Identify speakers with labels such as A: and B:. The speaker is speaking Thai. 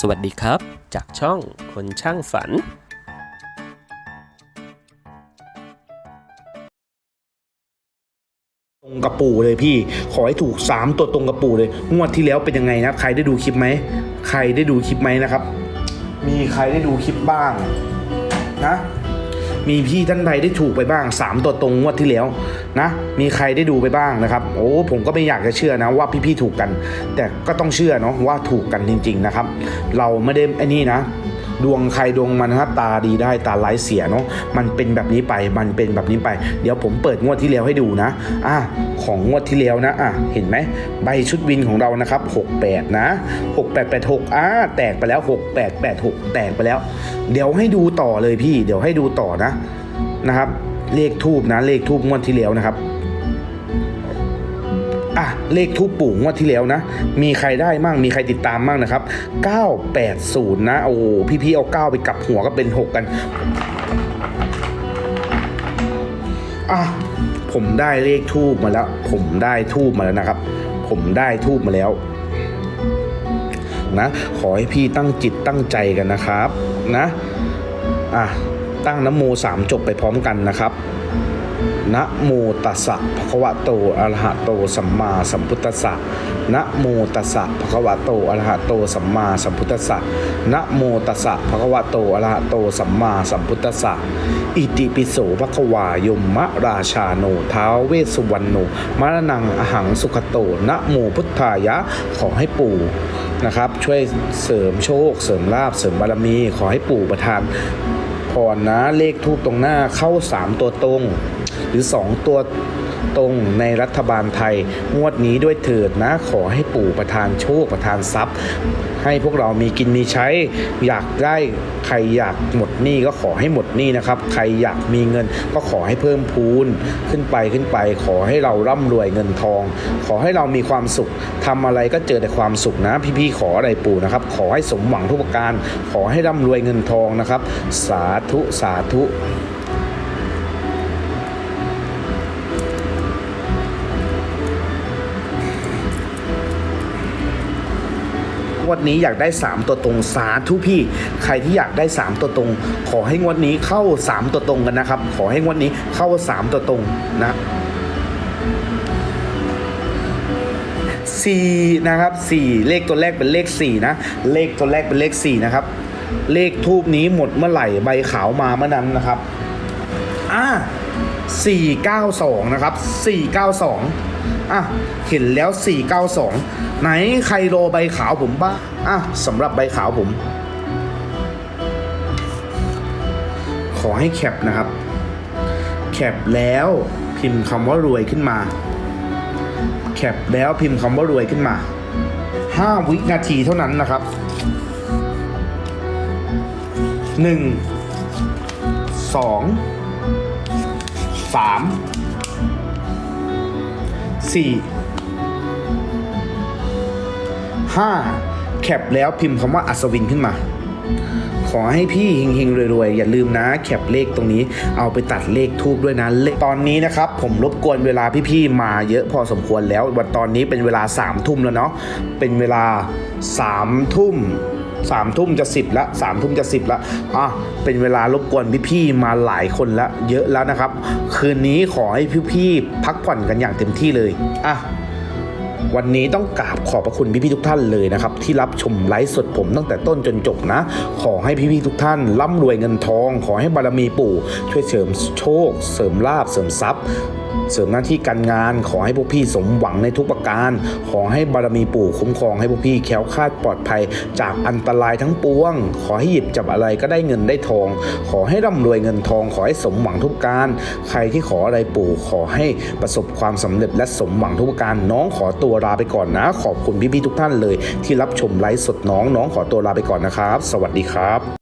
A: สวัสดีครับ จากช่องคนช่างฝัน
B: ตรงกระปูเลยพี่ ขอให้ถูก 3 ตัวตรงกระปูเลย งวดที่แล้วเป็นยังไงนะใครได้ดูคลิปไหม ใครได้ดูคลิปไหมนะครับ มีใครได้ดูคลิปบ้าง นะ มีพี่ท่านใดได้ถูกไปบ้าง 3 ตัวตรงงวดที่แล้วนะ มีใครได้ดูไปบ้างนะครับ โอ้ผมก็ไม่อยากจะเชื่อนะว่าพี่ๆถูกกัน แต่ก็ต้องเชื่อเนาะว่าถูกกันจริง ๆนะครับ เราไม่ได้ไอ้นี่นะ ดวงใครดวงมันนะครับตาดีได้ตาไร้เสียเนาะมันเป็นแบบนี้ไปมันเป็นแบบนี้ไป เดี๋ยวผมเปิดงวดที่แล้วให้ดูนะอะของงวดที่แล้วนะอะเห็นไหมใบชุดวินของเรานะครับ 68 นะ 6886อะแตกไปแล้ว 6886 แตกไปแล้ว เดี๋ยวให้ดูต่อเลยพี่ เดี๋ยวให้ดูต่อนะนะครับเลขทูบนะเลขทูบงวดที่แล้วนะครับ อะเลขทูปปู่งวดที่แล้วนะ มีใครได้มั่งมีใครติดตามมั่งนะครับ 980 นะ โอ้พี่ๆเอา 9 ไปกลับหัวก็เป็น 6 กัน อะ ผมได้เลขทูบมาแล้ว ผมได้ทูบมาแล้วนะครับ ผมได้ทูบมาแล้วนะ ขอให้พี่ตั้งจิตตั้งใจกันนะครับ นะ อะ ตั้งน้ำโมสามจบไปพร้อมกันนะครับ นะโมตัสสะภะคะวะโตอะระหะโตสัมมาสัมพุทธัสสะนะโมตัสสะภะคะวะโตอะระหะโตสัมมาสัมพุทธัสสะนะโมตัสสะภะคะวะโตอะระหะโตสัมมาสัมพุทธัสสะอิติปิโสภะคะวายมมะราชาโนท้าวเวสสุวรรณโนมรณังอหังสุขโตนะโมพุทธายะขอให้ปู่นะครับช่วยเสริมโชค เสริมลาบเสริมบารมี ขอให้ปู่ประทาน ผ่อนนะ เลขทูบตรงหน้าเข้า 3 ตัวตรง หรือ 2 ตัว ตรงในรัฐบาลไทย งวดนี้ด้วยเถิดนะขอให้ปู่ประทานโชคประทานทรัพย์ ให้พวกเรามีกินมีใช้ อยากได้ใครอยากหมดหนี้ก็ขอให้หมดหนี้นะครับ ใครอยากมีเงินก็ขอให้เพิ่มพูนขึ้นไปขึ้นไป ขอให้เราร่ำรวยเงินทอง ขอให้เรามีความสุขทำอะไรก็เจอแต่ความสุขนะ พี่ๆขออะไรปู่นะครับ ขอให้สมหวังทุกประการ ขอให้ร่ำรวยเงินทองนะครับ สาธุสาธุ งวดนี้อยากได้ 3 ตัวตรงสาธุพี่ ใครที่อยากได้ 3 ตัวตรง ขอให้งวดนี้เข้า 3 ตัวตรงกันนะครับ ขอให้งวดนี้เข้า 3 ตัวตรงนะสี่นะครับสี่เลขตัวแรกเป็นเลขสี่นะ เลขตัวแรกเป็นเลขสี่นะครับ เลขทูบนี้หมดเมื่อไหร่ใบขาวมาเมื่อนั้นนะครับอ่า492 นะครับ 492 อะเห็นแล้ว 492 ไหนใครรอใบขาวผมบ้างอะสำหรับใบขาวผม ขอให้แคปนะครับ แคปแล้วพิมพ์คำว่ารวยขึ้นมา แคปแล้วพิมพ์คำว่ารวยขึ้นมา 5 วินาทีเท่านั้นนะครับ 1 2สาม สี่ห้าแคปแล้วพิมพ์คำว่าอัศวินขึ้นมา ขอให้พี่เฮงๆรวยๆ อย่าลืมนะแคปเลขตรงนี้เอาไปตัดเลขทูบด้วยนะเลขตอนนี้นะครับ ผมรบกวนเวลาพี่ๆมาเยอะพอสมควรแล้ววันตอนนี้เป็นเวลา3ามทุ่มแล้วเนาะเป็นเวลา3ามทุ่ม สามทุ่มจะสิบละสามทุ่มจะสิบละอะเป็นเวลารบกวนพี่ๆมาหลายคนละเยอะแล้วนะครับ คืนนี้ขอให้พี่ๆพักผ่อนกันอย่างเต็มที่เลยอะวันนี้ต้องกราบขอบพระคุณพี่ๆทุกท่านเลยนะครับ ที่รับชมไลฟ์สดผมตั้งแต่ต้นจนจบนะ ขอให้พี่ๆทุกท่านร่ำรวยเงินทอง ขอให้บารมีปู่ ช่วยเสริมโชค เสริมลาบเสริมทรัพย์ เสริมหน้าที่การงานขอให้พวกพี่สมหวังในทุกประการ ขอให้บารมีปู่คุ้มครองให้พวกพี่แคล้วคลาดปลอดภัย จากอันตรายทั้งปวง ขอให้หยิบจับอะไรก็ได้เงินได้ทอง ขอให้ร่ำรวยเงินทอง ขอให้สมหวังทุกการ ใครที่ขออะไรปู่ขอให้ประสบความสำเร็จและสมหวังทุกประการ น้องขอตัวลาไปก่อนนะ ขอบคุณพี่ๆทุกท่านเลย ที่รับชมไลฟ์สดน้องน้องขอตัวลาไปก่อนนะครับ สวัสดีครับ